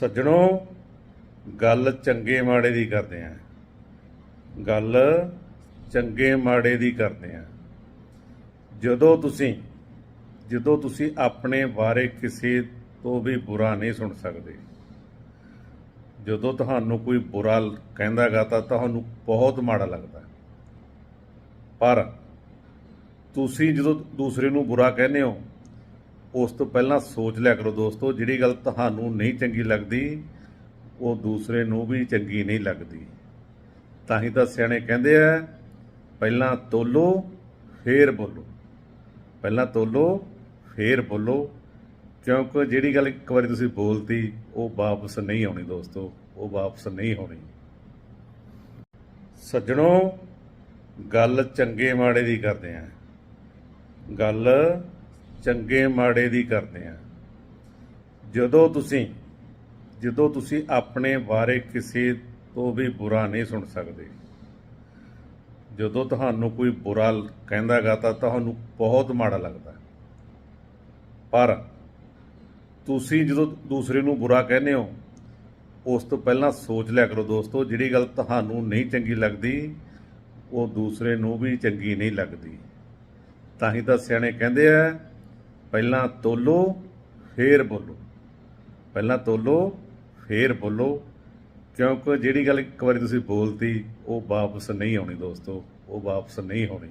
ਸੱਜਣੋ, ਗੱਲ ਚੰਗੇ ਮਾੜੇ ਦੀ ਕਰਦੇ ਆਂ। ਗੱਲ ਚੰਗੇ ਮਾੜੇ ਦੀ ਕਰਦੇ ਆਂ। ਜਦੋਂ ਤੁਸੀਂ ਜਦੋਂ ਤੁਸੀਂ ਆਪਣੇ ਬਾਰੇ ਕਿਸੇ ਤੋਂ ਵੀ ਬੁਰਾ ਨਹੀਂ ਸੁਣ ਸਕਦੇ, ਜਦੋਂ ਤੁਹਾਨੂੰ ਕੋਈ ਬੁਰਾ ਲ- ਕਹਿੰਦਾਗਾ ਤਾਂ ਤੁਹਾਨੂੰ ਬਹੁਤ ਮਾੜਾ ਲੱਗਦਾ। ਪਰ ਤੁਸੀਂ ਜਦੋਂ ਦੂਸਰੇ ਨੂੰ ਬੁਰਾ ਕਹਿੰਦੇ ਹੋ ਉਸ ਤੋਂ ਪਹਿਲਾਂ ਸੋਚ ਲਿਆ ਕਰੋ ਦੋਸਤੋ, ਜਿਹੜੀ ਗੱਲ ਤੁਹਾਨੂੰ ਨਹੀਂ ਚੰਗੀ ਲੱਗਦੀ, ਉਹ ਦੂਸਰੇ ਨੂੰ ਵੀ ਚੰਗੀ ਨਹੀਂ ਲੱਗਦੀ। ਤਾਂ ਹੀ ਤਾਂ ਸਿਆਣੇ ਕਹਿੰਦੇ ਆ, ਪਹਿਲਾਂ ਤੋਲੋ, ਫੇਰ ਬੋਲੋ। ਪਹਿਲਾਂ ਤੋਲੋ, ਫੇਰ ਬੋਲੋ। ਕਿਉਂਕਿ ਜਿਹੜੀ ਗੱਲ ਇੱਕ ਵਾਰੀ ਤੁਸੀਂ ਬੋਲਤੀ, ਉਹ ਵਾਪਸ ਨਹੀਂ ਆਉਣੀ ਦੋਸਤੋ, ਉਹ ਵਾਪਸ ਨਹੀਂ ਹੋਣੀ। ਸੱਜਣੋ, ਗੱਲ ਚੰਗੇ ਮਾੜੇ ਦੀ ਕਰਦੇ ਆਂ। ਗੱਲ ਚੰਗੇ ਮਾੜੇ ਦੀ ਕਰਦੇ ਆਂ। ਜਦੋਂ ਤੁਸੀਂ ਜਦੋਂ ਤੁਸੀਂ ਆਪਣੇ ਬਾਰੇ ਕਿਸੇ ਤੋਂ ਵੀ ਬੁਰਾ ਨਹੀਂ ਸੁਣ ਸਕਦੇ, ਜਦੋਂ ਤੁਹਾਨੂੰ ਕੋਈ ਬੁਰਾ ਲ- ਕਹਿੰਦਾਗਾ ਤਾਂ ਤੁਹਾਨੂੰ ਬਹੁਤ ਮਾੜਾ ਲੱਗਦਾ। ਪਰ ਤੁਸੀਂ ਜਦੋਂ ਦੂਸਰੇ ਨੂੰ ਬੁਰਾ ਕਹਿੰਦੇ ਹੋ, ਉਸ ਤੋਂ ਪਹਿਲਾਂ ਸੋਚ ਲਿਆ ਕਰੋ ਦੋਸਤੋ, ਜਿਹੜੀ ਗੱਲ ਤੁਹਾਨੂੰ ਨਹੀਂ ਚੰਗੀ ਲੱਗਦੀ, ਉਹ ਦੂਸਰੇ ਨੂੰ ਵੀ ਚੰਗੀ ਨਹੀਂ ਲੱਗਦੀ। ਤਾਂ ਹੀ ਤਾਂ ਸਿਆਣੇ ਕਹਿੰਦੇ ਆ ਪਹਿਲਾਂ ਤੋਲੋ, ਫੇਰ ਬੋਲੋ। ਪਹਿਲਾਂ ਤੋਲੋ, ਫੇਰ ਬੋਲੋ। ਕਿਉਂਕਿ ਜਿਹੜੀ ਗੱਲ ਇੱਕ ਵਾਰੀ ਤੁਸੀਂ ਬੋਲਤੀ, ਉਹ ਵਾਪਸ ਨਹੀਂ ਆਉਣੀ ਦੋਸਤੋ, ਉਹ ਵਾਪਸ ਨਹੀਂ ਹੋਣੀ।